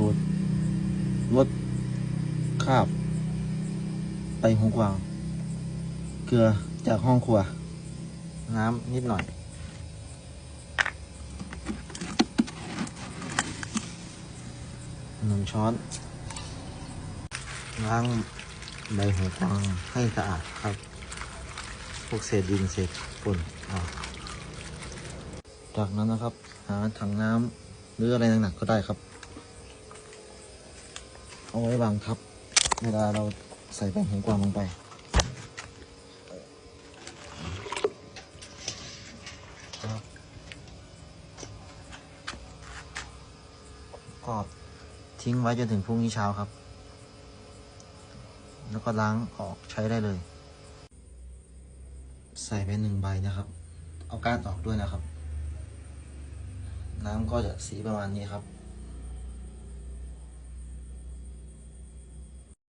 สูตรลดคาบไปหูกวาง เกลือจากห้องครัว น้ำนิดหน่อย หนึ่งช้อน ล้างใบหูกวางให้สะอาดครับ พวกเศษดินเศษฝุ่นออกจากนั้นนะครับ หาถังน้ำหรืออะไรหนักๆก็ได้ครับ เอาไว้วางทับ เวลาเราใส่ใบหูกวางลงไปก็ทิ้งไว้จนถึงพรุ่งนี้เช้าครับ แล้วก็ล้างออกใช้ได้เลย ใส่ไปหนึ่งใบนะครับ เอาก้านออกด้วยนะครับ น้ำก็จะสีประมาณนี้ครับ